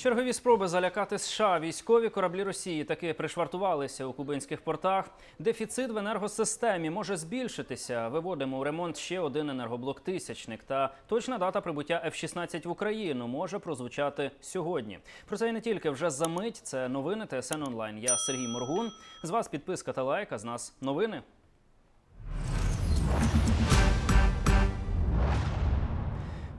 Чергові спроби залякати США військові кораблі Росії таки пришвартувалися у кубинських портах. Дефіцит в енергосистемі може збільшитися. Виводимо у ремонт ще один енергоблок тисячник. Та точна дата прибуття F-16 в Україну може прозвучати сьогодні. Про це і не тільки вже за мить. Це новини ТСН онлайн. Я Сергій Моргун. З вас підписка та лайк, а з нас новини.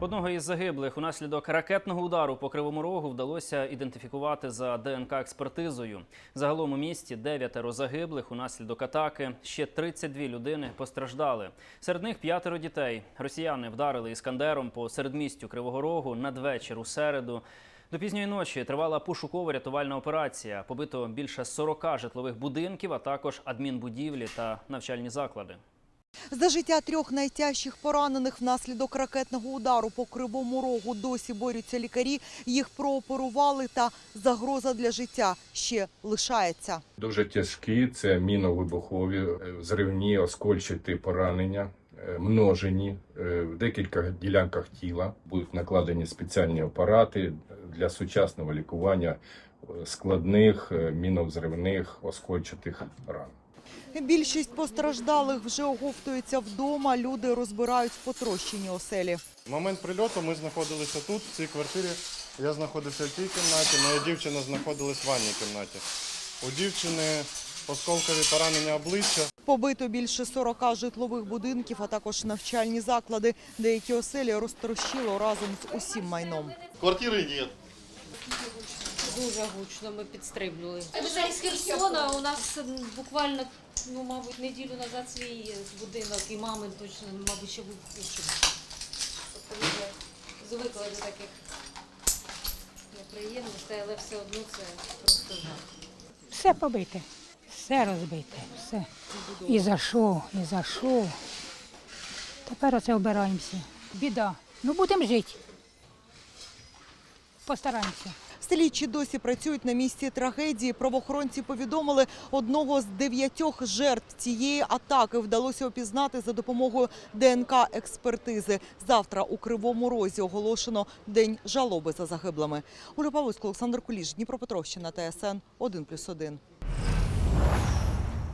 Одного із загиблих унаслідок ракетного удару по кривому рогу вдалося ідентифікувати за ДНК експертизою. Загалом у місті дев'ятеро загиблих унаслідок атаки. Ще 32 людини постраждали. Серед них п'ятеро дітей. Росіяни вдарили іскандером по середмістю Кривого Рогу надвечір у середу. До пізньої ночі тривала пошуково-рятувальна операція. Побито більше 40 житлових будинків, а також адмінбудівлі та навчальні заклади. За життя трьох найтяжчих поранених внаслідок ракетного удару по Кривому Рогу досі борються лікарі. Їх прооперували та загроза для життя ще лишається. Дуже тяжкі це міновибухові, е, взривні, оскольчаті поранення, е, множені е, в декілька ділянках тіла. Будуть накладені спеціальні апарати для сучасного лікування складних міновзривних оскольчатих ран. Більшість постраждалих вже оговтуються вдома. Люди розбирають потрощені оселі. В момент прильоту ми знаходилися тут, в цій квартирі. Я знаходився в тій кімнаті, моя дівчина знаходилась в ванній кімнаті. У дівчини осколкові поранення обличчя. Побито більше 40 житлових будинків, а також навчальні заклади. Деякі оселі розтрощило разом з усім майном. Квартири нет. Дуже гучно ми підстрибнули. З Херсона. У нас буквально, ну, мабуть, неділю назад свій е, будинок і мами точно, мабуть, ще був худший. Тобто вже звикли до таких неприємностей, але все одно це просто жах. Все побите, все розбите, все. І за що, і за що. Тепер оце обираємося. Біда. Ну будемо жити. Постараємося. Слідчі досі працюють на місці трагедії. Правоохоронці повідомили, одного з дев'ятьох жертв цієї атаки вдалося опізнати за допомогою ДНК-експертизи. Завтра у Кривому Розі оголошено День жалоби за загиблими. Оля Павловська, Олександр Куліш, Дніпропетровщина, ТСН 1+,1.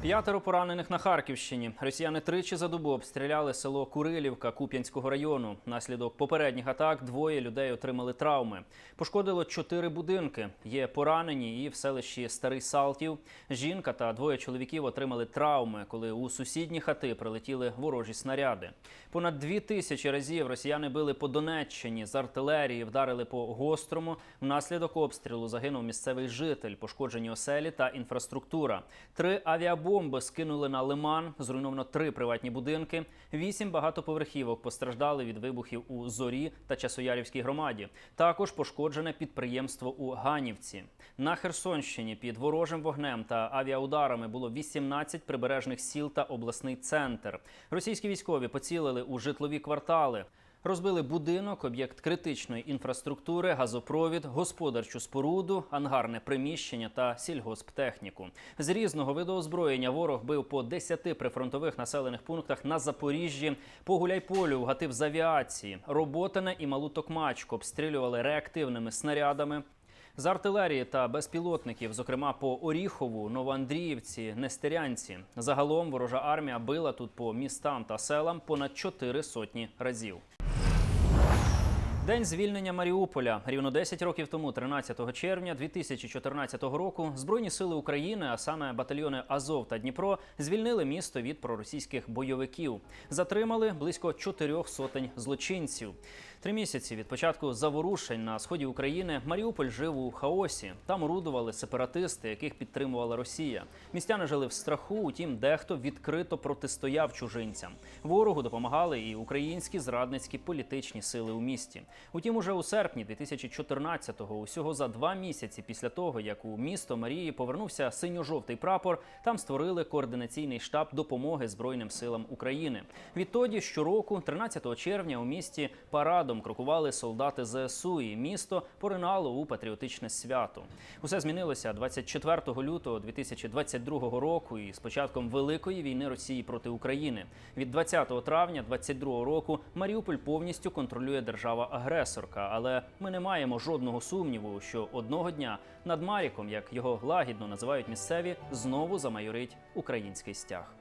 П'ятеро поранених на Харківщині. Росіяни тричі за добу обстріляли село Курилівка Куп'янського району. Наслідок попередніх атак двоє людей отримали травми. Пошкодило чотири будинки. Є поранені і в селищі Старий Салтів. Жінка та двоє чоловіків отримали травми, коли у сусідні хати прилетіли ворожі снаряди. Понад дві тисячі разів росіяни били по Донеччині з артилерії, вдарили по гострому. Внаслідок обстрілу загинув місцевий житель, пошкоджені оселі та інфраструктура. Три авіабомби скинули на лиман. Зруйновано три приватні будинки. Вісім багатоповерхівок постраждали від вибухів у зорі та Часоярівській громаді. Також пошкоджене підприємство у Ганівці. На Херсонщині під ворожим вогнем та авіаударами було 18 прибережних сіл та обласний центр. Російські військові поцілили у житлові квартали. Розбили будинок, об'єкт критичної інфраструктури, газопровід, господарчу споруду, ангарне приміщення та сільгосптехніку. З різного виду озброєння ворог бив по 10 прифронтових населених пунктах на Запоріжжі, по Гуляйполю вгатив з авіації, Роботине і Малу Токмачку обстрілювали реактивними снарядами. З артилерії та безпілотників, зокрема по Оріхову, Новоандріївці, Нестерянці. Загалом ворожа армія била тут по містам та селам понад чотири сотні разів. День звільнення Маріуполя рівно 10 років тому, 13 червня 2014 року, збройні сили України, а саме батальйони Азов та Дніпро, звільнили місто від проросійських бойовиків. Затримали близько чотирьох сотень злочинців. Три місяці від початку заворушень на сході України Маріуполь жив у хаосі. Там орудували сепаратисти, яких підтримувала Росія. Містяни жили в страху. Утім, дехто відкрито протистояв чужинцям. Ворогу допомагали і українські зрадницькі політичні сили у місті. Утім, уже у серпні 2014-го, усього за два місяці після того, як у місто Марії повернувся синьо-жовтий прапор, там створили координаційний штаб допомоги Збройним силам України. Відтоді щороку, 13 червня, у місті парадом крокували солдати ЗСУ, і місто поринало у патріотичне свято. Усе змінилося 24 лютого 2022 року, і з початком великої війни Росії проти України. Від 20 травня 2022 року Маріуполь повністю контролює держава-агресор. агресорка. Але ми не маємо жодного сумніву, що одного дня над Маріком, як його лагідно називають місцеві, знову замайорить український стяг.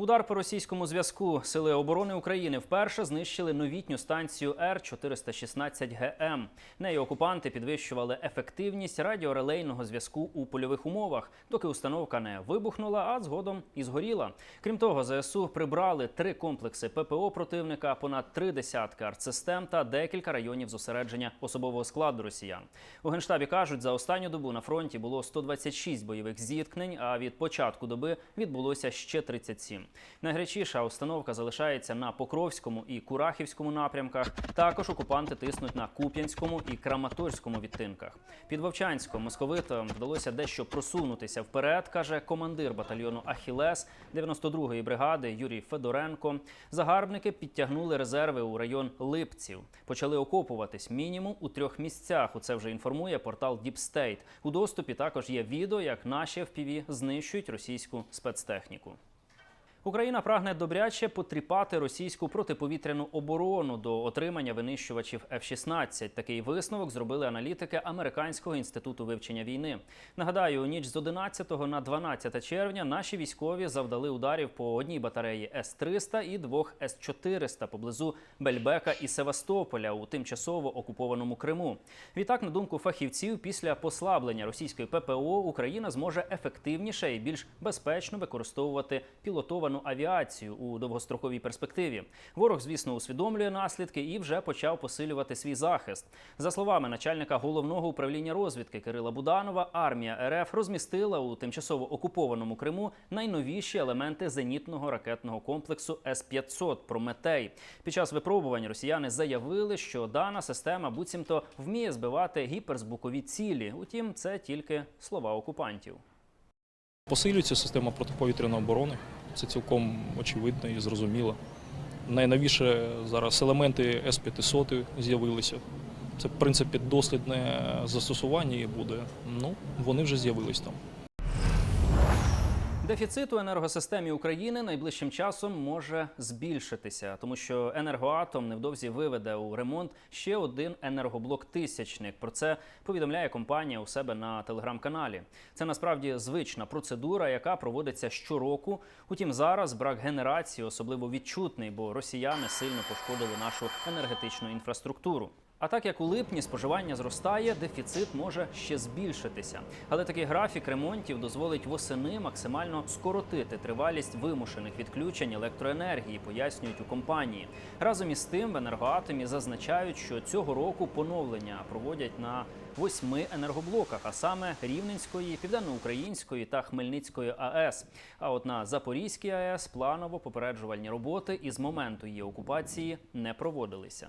Удар по російському зв'язку Сили оборони України вперше знищили новітню станцію Р-416 ГМ. Нею окупанти підвищували ефективність радіорелейного зв'язку у польових умовах, доки установка не вибухнула, а згодом і згоріла. Крім того, ЗСУ прибрали три комплекси ППО противника, понад три десятки артсистем та декілька районів зосередження особового складу росіян. У генштабі кажуть, за останню добу на фронті було 126 бойових зіткнень, а від початку доби відбулося ще 37. Найгарячіша установка залишається на Покровському і Курахівському напрямках. Також окупанти тиснуть на Куп'янському і Краматорському відтинках. Під Вовчанськом московитам вдалося дещо просунутися вперед, каже командир батальйону Ахілес 92-ї бригади Юрій Федоренко. Загарбники підтягнули резерви у район Липців. Почали окопуватись мінімум у трьох місцях. У це вже інформує портал State. У доступі також є відео, як наші FPV знищують російську спецтехніку. Україна прагне добряче потріпати російську протиповітряну оборону до отримання винищувачів F-16. Такий висновок зробили аналітики Американського інституту вивчення війни. Нагадаю, ніч з 11 на 12 червня наші військові завдали ударів по одній батареї С-300 і двох С-400 поблизу Бельбека і Севастополя у тимчасово окупованому Криму. Відтак, на думку фахівців, після послаблення російської ППО Україна зможе ефективніше і більш безпечно використовувати пілотовану авіацію у довгостроковій перспективі. Ворог, звісно, усвідомлює наслідки і вже почав посилювати свій захист. За словами начальника головного управління розвідки Кирила Буданова, армія РФ розмістила у тимчасово окупованому Криму найновіші елементи зенітного ракетного комплексу С-500 Прометей. Під час випробувань росіяни заявили, що дана система буцімто вміє збивати гіперзвукові цілі. Утім, це тільки слова окупантів. Посилюється система протиповітряної оборони. Це цілком очевидно і зрозуміло. Найновіше зараз елементи С-500 з'явилися. Це, в принципі, дослідне застосування буде. Ну, вони вже з'явились там. Дефіцит у енергосистемі України найближчим часом може збільшитися, тому що енергоатом невдовзі виведе у ремонт ще один енергоблок тисячник. Про це повідомляє компанія у себе на телеграм-каналі. Це насправді звична процедура, яка проводиться щороку. Утім, зараз брак генерації особливо відчутний, бо росіяни сильно пошкодили нашу енергетичну інфраструктуру. А так як у липні споживання зростає, дефіцит може ще збільшитися. Але такий графік ремонтів дозволить восени максимально скоротити тривалість вимушених відключень електроенергії, пояснюють у компанії. Разом із тим в енергоатомі зазначають, що цього року поновлення проводять на восьми енергоблоках, а саме Рівненської, Південноукраїнської та Хмельницької АЕС. А от на Запорізькій АЕС планово попереджувальні роботи із моменту її окупації не проводилися.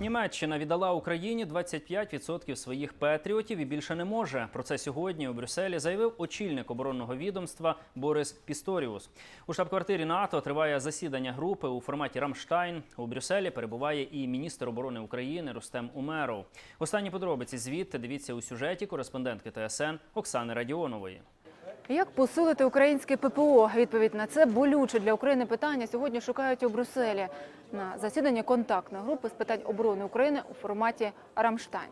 Німеччина віддала Україні 25% своїх патріотів і більше не може. Про це сьогодні у Брюсселі заявив очільник оборонного відомства Борис Пісторіус. У штаб-квартирі НАТО триває засідання групи у форматі Рамштайн. У Брюсселі перебуває і міністр оборони України Рустем Умеров. Останні подробиці звідти дивіться у сюжеті кореспондентки ТСН Оксани Радіонової. Як посилити українське ППО? Відповідь на це болюче для України питання сьогодні шукають у Брюсселі на засіданні контактної групи з питань оборони України у форматі Рамштайн.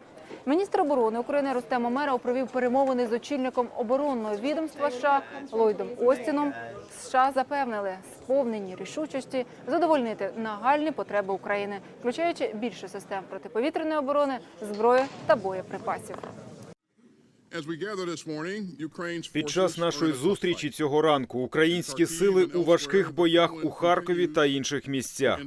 Міністр оборони України Рустем Омеров провів перемовини з очільником оборонного відомства США Ллойдом Остіном. США запевнили сповнені рішучості задовольнити нагальні потреби України, включаючи більше систем протиповітряної оборони, зброї та боєприпасів. Під час нашої зустрічі цього ранку українські сили у важких боях у Харкові та інших місцях.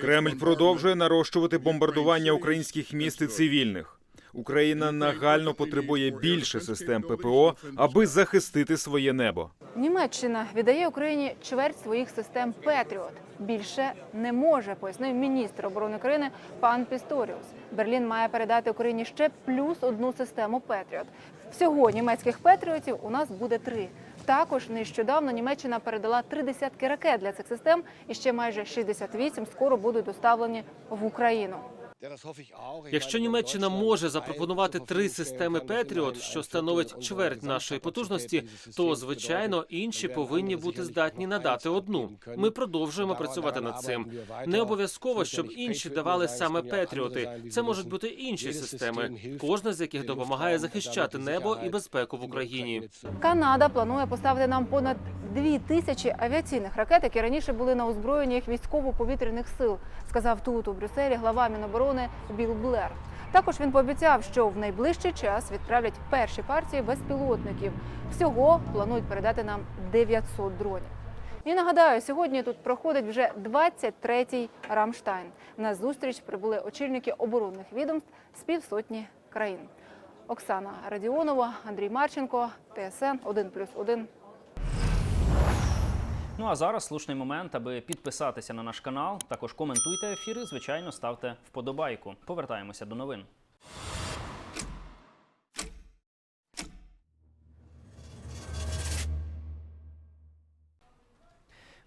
Кремль продовжує нарощувати бомбардування українських міст і цивільних. Україна нагально потребує більше систем ППО, аби захистити своє небо. Німеччина віддає Україні чверть своїх систем Петріот. Більше не може, пояснив міністр оборони країни пан Пісторіус. Берлін має передати Україні ще плюс одну систему Петріот. Всього німецьких Петріотів у нас буде три. Також нещодавно Німеччина передала три десятки ракет для цих систем, і ще майже 68 скоро будуть доставлені в Україну. Якщо Німеччина може запропонувати три системи Петріот, що становить чверть нашої потужності, то звичайно інші повинні бути здатні надати одну. Ми продовжуємо працювати над цим. Не обов'язково, щоб інші давали саме Петріоти. Це можуть бути інші системи, кожна з яких допомагає захищати небо і безпеку в Україні. Канада планує поставити нам понад дві тисячі авіаційних ракет, які раніше були на озброєнні військово-повітряних сил, сказав тут у Брюсселі глава Міноборони Біл Блер. Також він пообіцяв, що в найближчий час відправлять перші партії безпілотників. Всього планують передати нам 900 дронів. І нагадаю, сьогодні тут проходить вже 23-й Рамштайн. На зустріч прибули очільники оборонних відомств з півсотні країн. Оксана Радіонова, Андрій Марченко, ТСН 1+,1. Ну а зараз слушний момент, аби підписатися на наш канал. Також коментуйте ефіри. Звичайно, ставте вподобайку. Повертаємося до новин.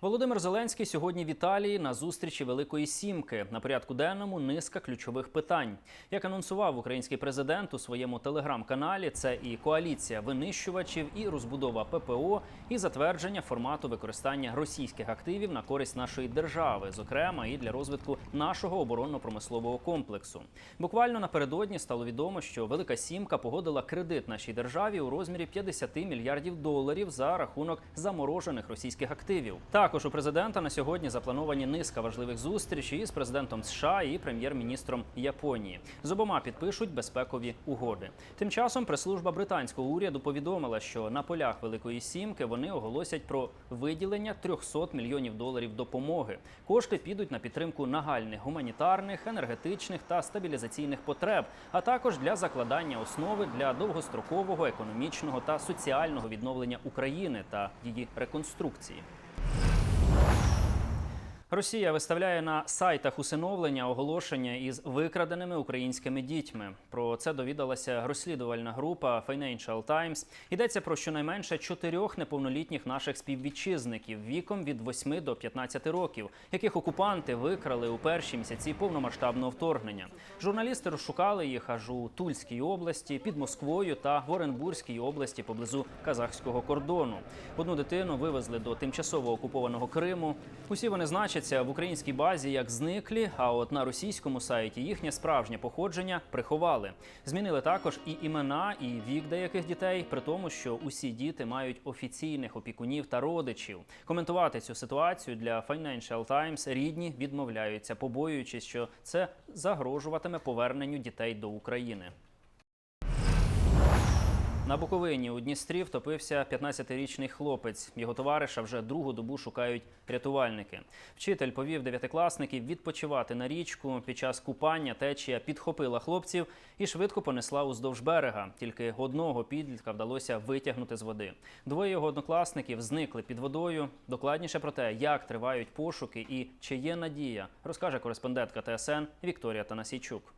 Володимир Зеленський сьогодні в Італії на зустрічі Великої Сімки. На порядку денному низка ключових питань. Як анонсував український президент у своєму телеграм-каналі, це і коаліція винищувачів, і розбудова ППО, і затвердження формату використання російських активів на користь нашої держави, зокрема і для розвитку нашого оборонно-промислового комплексу. Буквально напередодні стало відомо, що Велика Сімка погодила кредит нашій державі у розмірі 50 мільярдів доларів за рахунок заморожених російських активів. Також у президента на сьогодні заплановані низка важливих зустрічей із президентом США і прем'єр-міністром Японії. З обома підпишуть безпекові угоди. Тим часом прес-служба британського уряду повідомила, що на полях Великої Сімки вони оголосять про виділення 300 мільйонів доларів допомоги. Кошти підуть на підтримку нагальних гуманітарних, енергетичних та стабілізаційних потреб, а також для закладання основи для довгострокового економічного та соціального відновлення України та її реконструкції. Росія виставляє на сайтах усиновлення оголошення із викраденими українськими дітьми. Про це довідалася розслідувальна група Financial Times. Йдеться про щонайменше чотирьох неповнолітніх наших співвітчизників віком від 8 до 15 років, яких окупанти викрали у перші місяці повномасштабного вторгнення. Журналісти розшукали їх аж у Тульській області, під Москвою та в Оренбурзькій області поблизу казахського кордону. Одну дитину вивезли до тимчасово окупованого Криму. Усі вони значаться в українській базі як зниклі, а от на російському сайті їхнє справжнє походження приховали. Змінили також і імена, і вік деяких дітей, при тому, що усі діти мають офіційних опікунів та родичів. Коментувати цю ситуацію для Financial Times рідні відмовляються, побоюючись, що це загрожуватиме поверненню дітей до України. На Буковині у Дністрі втопився 15-річний хлопець. Його товариша вже другу добу шукають рятувальники. Вчитель повів дев'ятикласників відпочивати на річку. Під час купання течія підхопила хлопців і швидко понесла уздовж берега. Тільки одного підлітка вдалося витягнути з води. Двоє його однокласників зникли під водою. Докладніше про те, як тривають пошуки і чи є надія, розкаже кореспондентка ТСН Вікторія Танасійчук.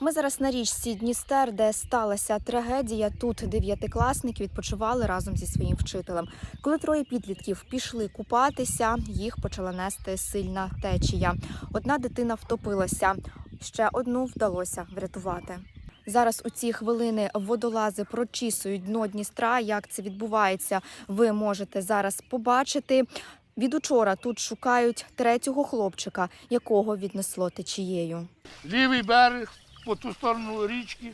Ми зараз на річці Дністер, де сталася трагедія. Тут дев'ятикласники відпочивали разом зі своїм вчителем. Коли троє підлітків пішли купатися, їх почала нести сильна течія. Одна дитина втопилася, ще одну вдалося врятувати. Зараз у ці хвилини водолази прочісують дно Дністра. Як це відбувається, ви можете зараз побачити. Від учора тут шукають третього хлопчика, якого віднесло течією. Лівий берег по ту сторону річки,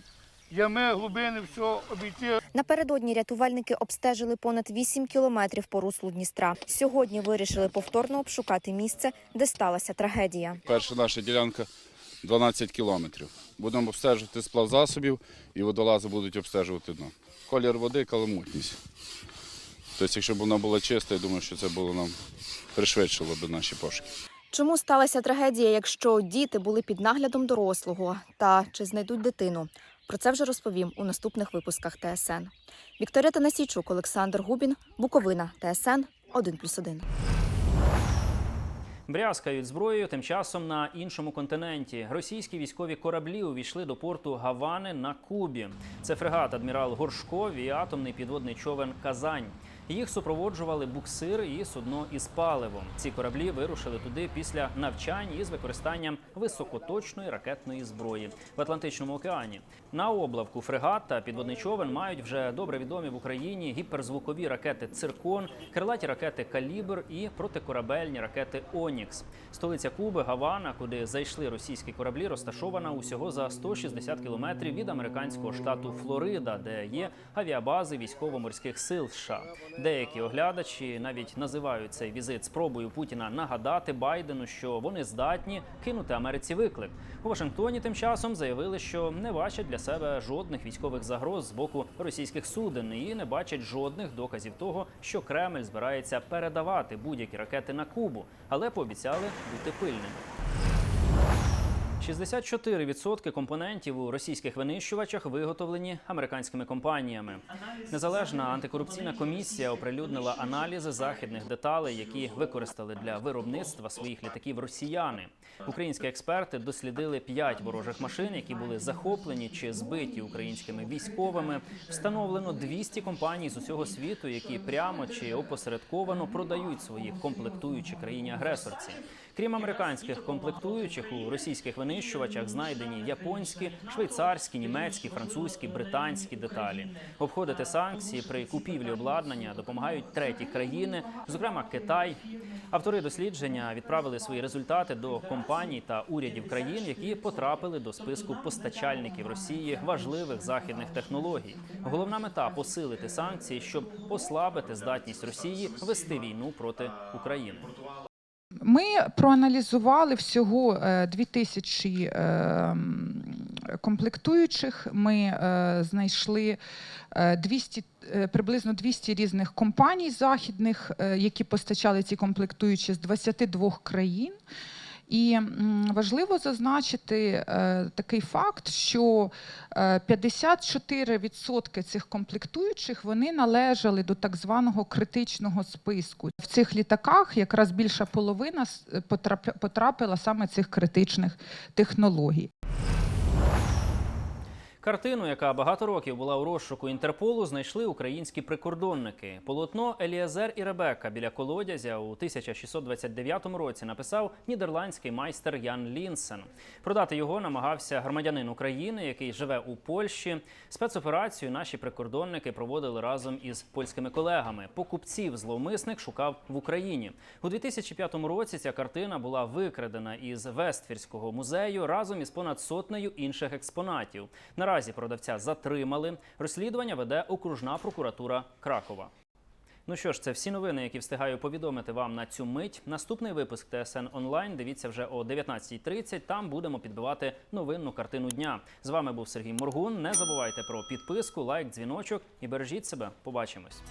ями, глибини, все обійти. Напередодні рятувальники обстежили понад 8 кілометрів по руслу Дністра. Сьогодні вирішили повторно обшукати місце, де сталася трагедія. Перша наша ділянка 12 кілометрів. Будемо обстежувати сплав засобів і водолази будуть обстежувати дно. Колір води, каламутність. Тобто, якщо б вона була чиста, я думаю, що це було нам пришвидшило б наші пошуки. Чому сталася трагедія, якщо діти були під наглядом дорослого? Та чи знайдуть дитину? Про це вже розповім у наступних випусках ТСН. Вікторія Танасійчук, Олександр Губін, Буковина, ТСН 1+,1. Брязкають зброєю тим часом на іншому континенті. Російські військові кораблі увійшли до порту Гавани на Кубі. Це фрегат адмірал Горшков і атомний підводний човен Казань. Їх супроводжували буксир і судно із паливом. Ці кораблі вирушили туди після навчань із використанням високоточної ракетної зброї в Атлантичному океані. На облавку фрегат та підводний човен мають вже добре відомі в Україні гіперзвукові ракети Циркон, крилаті ракети Калібр і протикорабельні ракети Онікс. Столиця Куби Гавана, куди зайшли російські кораблі, розташована усього за 160 кілометрів від американського штату Флорида, де є авіабази військово-морських сил США. Деякі оглядачі навіть називають цей візит спробою Путіна нагадати Байдену, що вони здатні кинути Америці виклик. У Вашингтоні тим часом заявили, що не бачать для себе жодних військових загроз з боку російських суден і не бачать жодних доказів того, що Кремль збирається передавати будь-які ракети на Кубу, але пообіцяли бути пильними. 64% компонентів у російських винищувачах виготовлені американськими компаніями. Незалежна антикорупційна комісія оприлюднила аналізи західних деталей, які використали для виробництва своїх літаків росіяни. Українські експерти дослідили п'ять ворожих машин, які були захоплені чи збиті українськими військовими. Встановлено 200 компаній з усього світу, які прямо чи опосередковано продають свої комплектуючі країні-агресорці. Крім американських комплектуючих у російських винищувачах знайдені японські, швейцарські, німецькі, французькі, британські деталі. Обходити санкції при купівлі обладнання допомагають треті країни, зокрема Китай. Автори дослідження відправили свої результати до компаній та урядів країн, які потрапили до списку постачальників Росії важливих західних технологій. Головна мета посилити санкції, щоб послабити здатність Росії вести війну проти України. Ми проаналізували всього е, 2000 е, комплектуючих. Ми е, знайшли е, 200, е, приблизно 200 різних компаній західних, е, які постачали ці комплектуючі з 22 країн. І важливо зазначити е, такий факт, що е, 54% цих комплектуючих вони належали до так званого критичного списку. В цих літаках якраз більша половина с- потрапила саме цих критичних технологій. Картину, яка багато років була у розшуку Інтерполу, знайшли українські прикордонники. Полотно Еліазер і Ребека біля колодязя у 1629 році написав нідерландський майстер Ян Лінсен. Продати його намагався громадянин України, який живе у Польщі. Спецоперацію наші прикордонники проводили разом із польськими колегами. Покупців зловмисник шукав в Україні. У 2005 році ця картина була викрадена із Вестфірського музею разом із понад сотнею інших експонатів. Наразі продавця затримали. Розслідування веде окружна прокуратура Кракова. Ну що ж, це всі новини, які встигаю повідомити вам на цю мить. Наступний випуск ТСН онлайн. Дивіться вже о 19.30. Там будемо підбивати новинну картину дня. З вами був Сергій Моргун. Не забувайте про підписку, лайк, дзвіночок і бережіть себе. Побачимось.